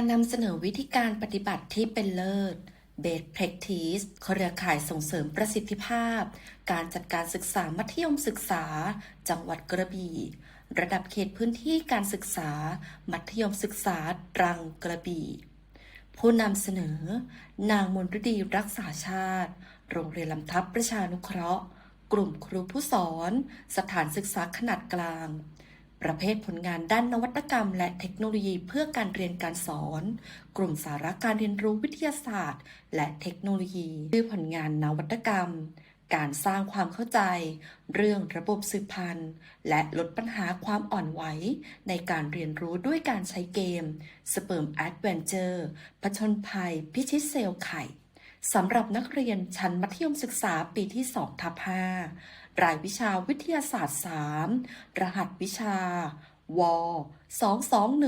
การนำเสนอวิธีการปฏิบัติที่เป็นเลิศ Best Practice เครือข่ายส่งเสริมประสิทธิภาพ การจัดการศึกษามัธยมศึกษา จังหวัดกระบี่ ระดับเขตพื้นที่การศึกษา มัธยมศึกษาตรังกระบี่ ผู้นำเสนอ นางมนฤดีรักษาชาติ โรงเรียนลำทับประชานุเคราะห์ กลุ่มครูผู้สอน สถานศึกษาขนาดกลาง ประเภทผลงานด้านนวัตกรรม และเทคโนโลยีเพื่อการเรียนการสอน กลุ่มสาระการเรียนรู้วิทยาศาสตร์ และเทคโนโลยีชื่อผลงานนวัตกรรม การสร้างความเข้าใจ เรื่องระบบสืบพันธุ์ และลดปัญหาความอ่อนไหว ในการเรียนรู้ด้วยการใช้เกมสเปิร์มแอดเวนเจอร์ผชนภัย พิชิตเซลล์ไข่สำหรับนักเรียนชั้นมัธยมศึกษาปีที่2ทับ5 รายวิชาวิทยาศาสตร์ 3 รหัสวิชาว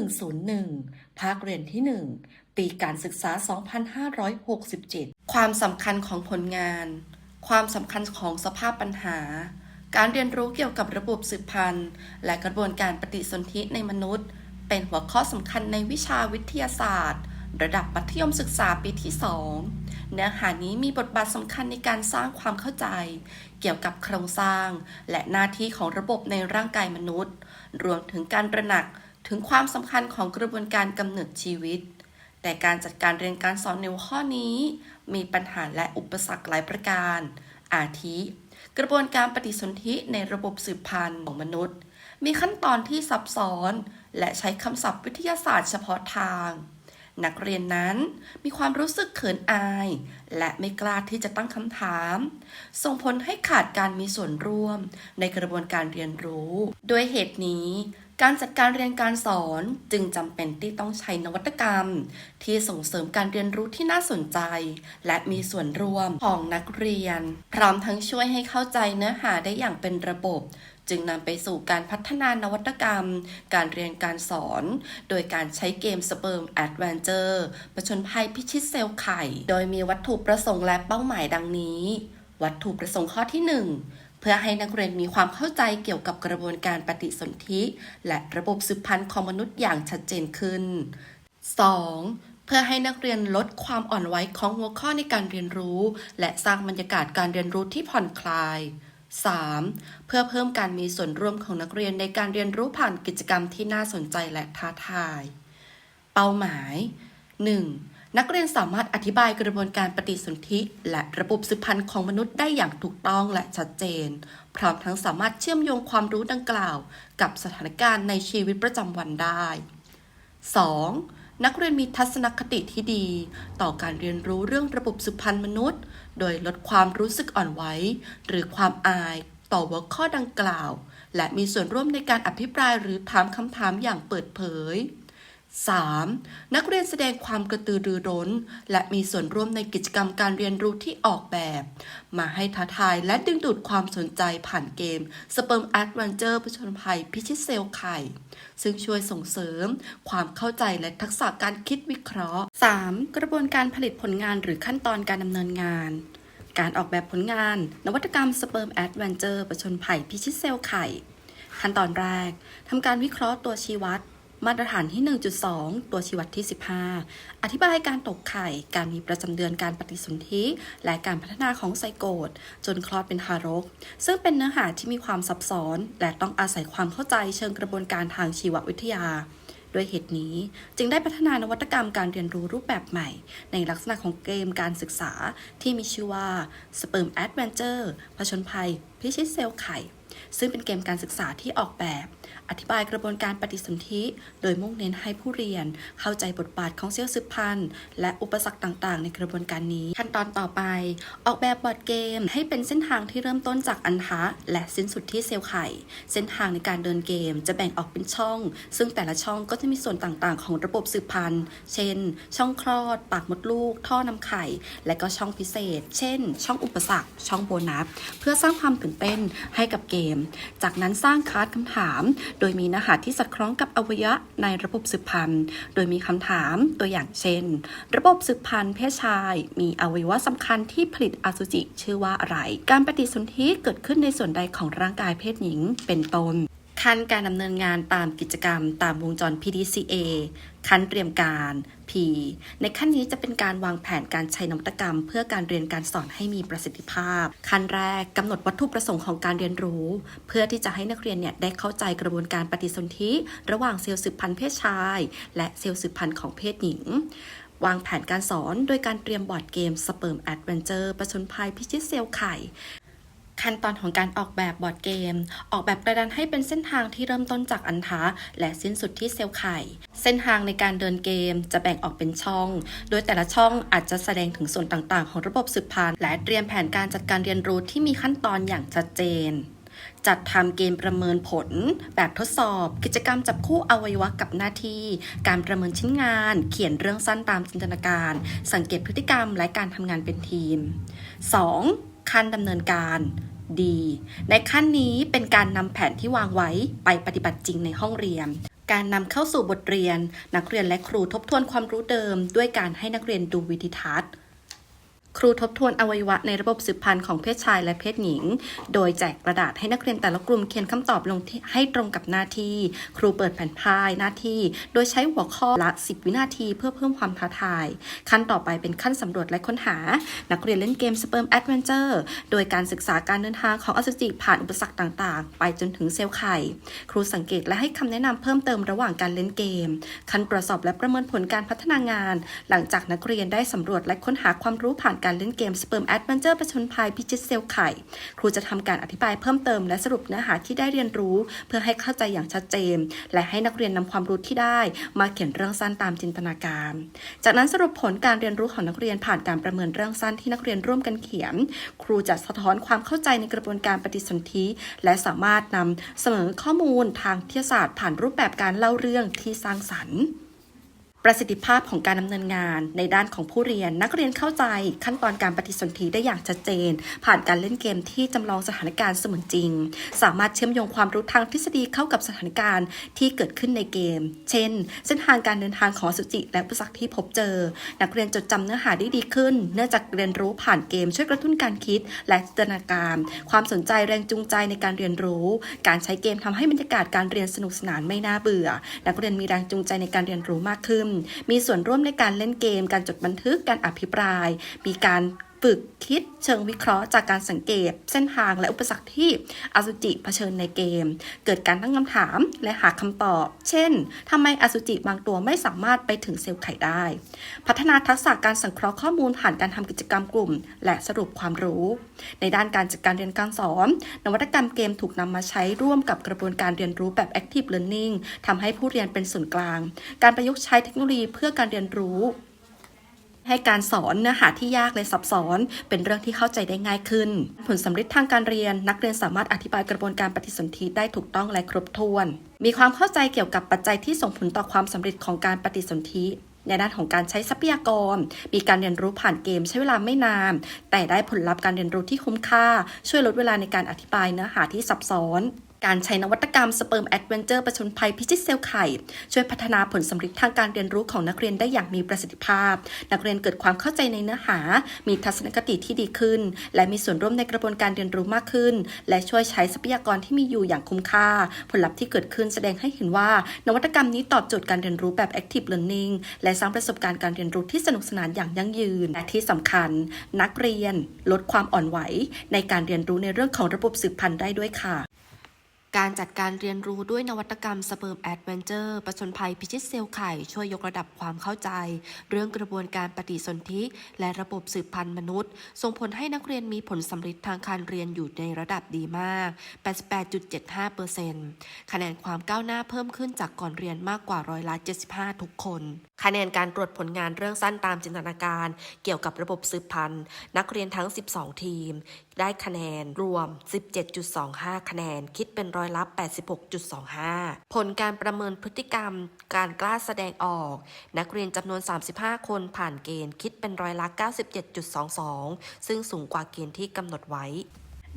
22101 ภาคเรียนที่ 1 ปีการศึกษา 2567 ความสำคัญของผลงาน ความสำคัญของสภาพปัญหา การเรียนรู้เกี่ยวกับระบบสืบพันธุ์ และกระบวนการปฏิสนธิในมนุษย์ เป็นหัวข้อสำคัญในวิชาวิทยาศาสตร์ ระดับมัธยมศึกษาปีที่ 2 เนื้อหานี้มีบทบาทสำคัญในการสร้างความเข้าใจ เกี่ยวกับโครงสร้าง และหน้าที่ของระบบในร่างกายมนุษย์ รวมถึงการระหนักถึงความสำคัญของกระบวนการกำเนิดชีวิต แต่การจัดการเรียนการสอนในหัวข้อนี้ มีปัญหาและอุปสรรคหลายประการ อาทิ กระบวนการปฏิสนธิในระบบสืบพันธุ์ของมนุษย์ มีขั้นตอนที่ซับซ้อน และใช้คำศัพท์วิทยาศาสตร์เฉพาะทาง นักเรียนนั้นมีความรู้สึกเขินอาย และไม่กล้าที่จะตั้งคำถาม ส่งผลให้ขาดการมีส่วนร่วมในกระบวนการเรียนรู้ด้วยเหตุนี้การจัดการเรียนการสอนจึงจำเป็นที่ต้องใช้นวัตกรรม ที่ส่งเสริมการเรียนรู้ที่น่าสนใจ และมีส่วนร่วมของนักเรียน พร้อมทั้งช่วยให้เข้าใจเนื้อหาได้อย่างเป็นระบบ จึงนำไปสู่การพัฒนานวัตกรรม การเรียนการสอน โดยการใช้เกมสเปิร์มแอดเวนเจอร์ประชนภัยพิชิตเซลล์ไข่ โดยมีวัตถุประสงค์และเป้าหมายดังนี้ วัตถุประสงค์ข้อที่ 1เพื่อให้นักเรียนมีความเข้าใจเกี่ยวกับกระบวนการปฏิสนธิ และระบบสืบพันธุ์ของมนุษย์อย่างชัดเจนขึ้น 2. เพื่อให้นักเรียนลดความอ่อนไหวของหัวข้อในการเรียนรู้ และสร้างบรรยากาศการเรียนรู้ที่ผ่อนคลาย 3. เพื่อเพิ่มการมีส่วนร่วมของนักเรียนในการเรียนรู้ผ่านกิจกรรมที่น่าสนใจและท้าทาย เป้าหมาย 1. นักเรียนสามารถอธิบายกระบวนการปฏิสนธิและระบบสืบพันธุ์ของมนุษย์ได้อย่างถูกต้องและชัดเจน พร้อมทั้งสามารถเชื่อมโยงความรู้ดังกล่าว กับสถานการณ์ในชีวิตประจำวันได้ 2. นักเรียนมีทัศนคติที่ดี ต่อการเรียนรู้เรื่องระบบสืบพันธุ์มนุษย์ โดยลดความรู้สึกอ่อนไหวหรือความอายต่อหัวข้อดังกล่าว และมีส่วนร่วมในการอภิปรายหรือถามคำถามอย่างเปิดเผย 3. นักเรียนแสดงความกระตือรือร้น และมีส่วนร่วมในกิจกรรมการเรียนรู้ที่ออกแบบ มาให้ท้าทายและดึงดูดความสนใจผ่านเกม Sperm Adventure ผชนภัยพิชิตเซลล์ไข่ ซึ่งช่วยส่งเสริม ความเข้าใจและทักษะการคิดวิเคราะห์ 3. กระบวนการผลิตผลงานหรือขั้นตอนการดำเนินงานการออกแบบผลงาน นวัตกรรม Sperm Adventure ผชนภัยพิชิตเซลล์ไข่ ขั้นตอนแรกทำการวิเคราะห์ตัวชี้วัด มาตรฐานที่ 1.2 ตัวชี้วัดที่ 15 อธิบายการตกไข่ การมีประจำเดือนการปฏิสนธิ และการพัฒนาของไซโกตจนคลอดเป็นทารก ซึ่งเป็นเนื้อหาที่มีความซับซ้อน และต้องอาศัยความเข้าใจเชิงกระบวนการทางชีววิทยาด้วยเหตุนี้จึงได้พัฒนานวัตกรรมการเรียนรู้รูปแบบใหม่ ในลักษณะของเกมการศึกษาที่มีชื่อว่า Sperm Adventure ผชนภัย พิชิตเซลล์ไข่ ซึ่งเป็นเกมการศึกษาที่ออกแบบ อธิบายกระบวนการปฏิสนธิโดยมุ่งเน้นให้ผู้เรียนเข้าใจบทบาทของเซลล์สืบพันธุ์ และอุปสรรคต่างๆ ในกระบวนการนี้ ขั้นตอนต่อไป ออกแบบบอร์ดเกม ให้เป็นเส้นทางที่เริ่มต้นจากอันทะและสิ้นสุดที่เซลล์ไข่ เส้นทางในการเดินเกมจะแบ่งออกเป็นช่อง ซึ่งแต่ละช่องก็จะมีส่วนต่างๆ ของระบบสืบพันธุ์ เช่น ช่องคลอด ปากมดลูก ท่อนำไข่ และก็ช่องพิเศษ เช่น ช่องอุปสรรค ช่องโบนัส เพื่อสร้างความตื่นเต้นให้กับเกม จากนั้นสร้างการ์ดคำถามโดยมีเนื้อหาที่สอดคล้องกับอวัยวะในระบบสืบพันธุ์ โดยมีคำถามตัวอย่างเช่น ระบบสืบพันธุ์เพศชาย มีอวัยวะสำคัญที่ผลิตอสุจิชื่อว่าอะไร การปฏิสนธิเกิดขึ้นในส่วนใดของร่างกายเพศหญิง เป็นต้น ขั้นการดำเนินงานตามกิจกรรมตามวงจร PDCA ขั้นเตรียมการ P ในขั้นนี้จะเป็นการวางแผนการใช้นวัตกรรม เพื่อการเรียนการสอนให้มีประสิทธิภาพ ขั้นแรกกำหนดวัตถุประสงค์ของการเรียนรู้ เพื่อที่จะให้นักเรียนเนี่ยได้เข้าใจกระบวนการปฏิสนธิ ระหว่างเซลล์สืบพันธุ์เพศชาย และเซลล์สืบพันธุ์ของเพศหญิงวางแผนการสอนโดยการเตรียมบอร์ดเกมสเปิร์มแอดเวนเจอร์ประชนภัยพิชิตเซลล์ไข่ ขั้นตอนของการออกแบบบอร์ดเกม ออกแบบกระดานให้เป็นเส้นทางที่เริ่มต้นจากอันทะและสิ้นสุดที่เซลล์ไข่ เส้นทางในการเดินเกมจะแบ่งออกเป็นช่อง โดยแต่ละช่องอาจจะแสดงถึงส่วนต่างๆ ของระบบสืบพันธุ์และเตรียมแผนการจัดการเรียนรู้ที่มีขั้นตอนอย่างชัดเจนจัดทำเกมประเมินผล แบบทดสอบ กิจกรรมจับคู่อวัยวะกับหน้าที่ การประเมินชิ้นงาน เขียนเรื่องสั้นตามจินตนาการ สังเกตพฤติกรรมและการทำงานเป็นทีม 2. ขั้นดำเนินการดี ในขั้นนี้เป็นการนำแผนที่วางไว้ไปปฏิบัติจริงในห้องเรียน การนำเข้าสู่บทเรียน นักเรียนและครูทบทวนความรู้เดิม ด้วยการให้นักเรียนดูวิดีทัศน์ ครูทบทวนอวัยวะในระบบสืบพันธุ์ของเพศชายและเพศหญิง โดยแจกกระดาษให้นักเรียนแต่ละกลุ่มเขียนคำตอบลงให้ตรงกับหน้าที่ ครูเปิดแผ่นพายหน้าที่ โดยใช้หัวข้อละ 10 วินาที เพื่อเพิ่มความท้าทาย ขั้นต่อไปเป็นขั้นสำรวจและค้นหา นักเรียนเล่นเกม Sperm Adventure โดยการศึกษาการเดินทางของอสุจิผ่านอุปสรรคต่างๆ ไปจนถึงเซลล์ไข่ ครูสังเกตและให้คำแนะนำเพิ่มเติมระหว่างการเล่นเกม ขั้นตรวจสอบและประเมินผลการพัฒนางาน หลังจากนักเรียนได้สำรวจและค้นหาความรู้ผ่านการเล่นเกม Sperm Adventure ประชนภัยพิชิตเซลล์ไข่ ครูจะทำการอธิบายเพิ่มเติมและสรุปเนื้อหาที่ได้เรียนรู้ เพื่อให้เข้าใจอย่างชัดเจน และให้นักเรียนนำความรู้ที่ได้ มาเขียนเรื่องสั้นตามจินตนาการ จากนั้นสรุปผลการเรียนรู้ของนักเรียนผ่านการประเมินเรื่องสั้นที่นักเรียนร่วมกันเขียน ครูจะสะท้อนความเข้าใจในกระบวนการปฏิสนธิ และสามารถนำเสนอข้อมูลทางวิทยาศาสตร์ ผ่านรูปแบบการเล่าเรื่องที่สร้างสรรค์ ประสิทธิภาพของการดำเนินงานในด้านของผู้เรียน นักเรียนเข้าใจขั้นตอนการปฏิสนธิได้อย่างชัดเจน ผ่านการเล่นเกมที่จำลองสถานการณ์เสมือนจริง สามารถเชื่อมโยงความรู้ทางทฤษฎีเข้ากับสถานการณ์ที่เกิดขึ้นในเกม เช่น เส้นทางการเดินทางของสุจิ และอุปสรรคที่พบเจอ นักเรียนจดจำเนื้อหาได้ดีขึ้น เนื่องจากเรียนรู้ผ่านเกมช่วยกระตุ้นการคิด และจินตนาการ ความสนใจแรงจูงใจในการเรียนรู้ การใช้เกมทำให้บรรยากาศการเรียนสนุกสนานไม่น่าเบื่อ นักเรียนมีแรงจูงใจในการเรียนรู้มากขึ้นมีส่วนร่วมในการเล่นเกม การจดบันทึกการอภิปราย มีการ ฝึกคิดเชิงวิเคราะห์จากการสังเกต เส้นทางและอุปสรรคที่อสุจิเผชิญในเกม เกิดการตั้งคำถามและหาคำตอบ เช่นทำไมอสุจิบางตัวไม่สามารถไปถึงเซลล์ไข่ได้ พัฒนาทักษะการสังเคราะห์ข้อมูลผ่านการทำกิจกรรมกลุ่ม และสรุปความรู้ ในด้านการจัดการเรียนการสอน นวัตกรรมเกมถูกนำมาใช้ร่วมกับกระบวนการเรียนรู้แบบ active learning ทำให้ผู้เรียนเป็นศูนย์กลาง การประยุกต์ใช้เทคโนโลยีเพื่อการเรียนรู้ ให้การสอนเนื้อหาที่ยากและซับซ้อน เป็นเรื่องที่เข้าใจได้ง่ายขึ้น ผลสำเร็จทางการเรียน นักเรียนสามารถอธิบายกระบวนการปฏิสนธิได้ถูกต้องและครบถ้วน มีความเข้าใจเกี่ยวกับปัจจัยที่ส่งผลต่อความสำเร็จของการปฏิสนธิในด้านของการใช้ทรัพยากร มีการเรียนรู้ผ่านเกมใช้เวลาไม่นาน แต่ได้ผลลัพธ์การเรียนรู้ที่คุ้มค่า ช่วยลดเวลาในการอธิบายเนื้อหาที่ซับซ้อน การใช้นวัตกรรมสเปิร์มแอดเวนเจอร์ประชนภัยพิชิตเซลล์ไข่ ช่วยพัฒนาผลสำเร็จทางการเรียนรู้ของนักเรียนได้อย่างมีประสิทธิภาพ นักเรียนเกิดความเข้าใจในเนื้อหา มีทัศนคติที่ดีขึ้น และมีส่วนร่วมในกระบวนการเรียนรู้มากขึ้น และช่วยใช้ทรัพยากรที่มีอยู่อย่างคุ้มค่า ผลลัพธ์ที่เกิดขึ้นแสดงให้เห็นว่า นวัตกรรมนี้ตอบโจทย์การเรียนรู้แบบ active learning และสร้างประสบการณ์การเรียนรู้ที่สนุกสนานอย่างยั่งยืนและที่สำคัญ นักเรียนลดความอ่อนไหว ในการเรียนรู้ในเรื่องของระบบสืบพันธุ์ได้ด้วยค่ะ การจัดการเรียนรู้ด้วยนวัตกรรมสเปิร์มแอดเวนเจอร์ประชนภัยพิชิตเซลล์ไข่ ช่วยยกระดับความเข้าใจ เรื่องกระบวนการปฏิสนธิและระบบสืบพันธุ์มนุษย์ ส่งผลให้นักเรียนมีผลสำเร็จทางการเรียนอยู่ในระดับดีมาก 88.75%คะแนนความก้าวหน้าเพิ่มขึ้นจากก่อนเรียนมากกว่าร้อยละ 75 ทุกคน คะแนนการตรวจผลงานเรื่องสั้นตามจินตนาการ เกี่ยวกับระบบสืบพันธุ์ นักเรียนทั้ง 12 ทีม ได้คะแนนรวม 17.25 คะแนน คิดเป็นร้อยละ86.25 ผลการประเมินพฤติกรรม การกล้าแสดงออก นักเรียนจำนวน 35 คนผ่านเกณฑ์คิดเป็นร้อยละ 97.22 ซึ่งสูงกว่าเกณฑ์ที่กำหนดไว้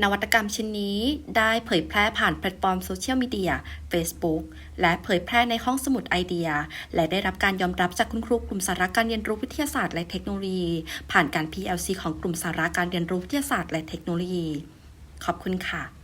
นวัตกรรมชิ้นนี้ได้เผยแพร่ผ่านแพลตฟอร์มโซเชียลมีเดีย Facebook และเผยแพร่ในห้องสมุดไอเดีย และได้รับการยอมรับจากคุณครูกลุ่มสาระการเรียนรู้วิทยาศาสตร์และเทคโนโลยี ผ่านการ PLC ของกลุ่มสาระการเรียนรู้วิทยาศาสตร์และเทคโนโลยี ขอบคุณค่ะ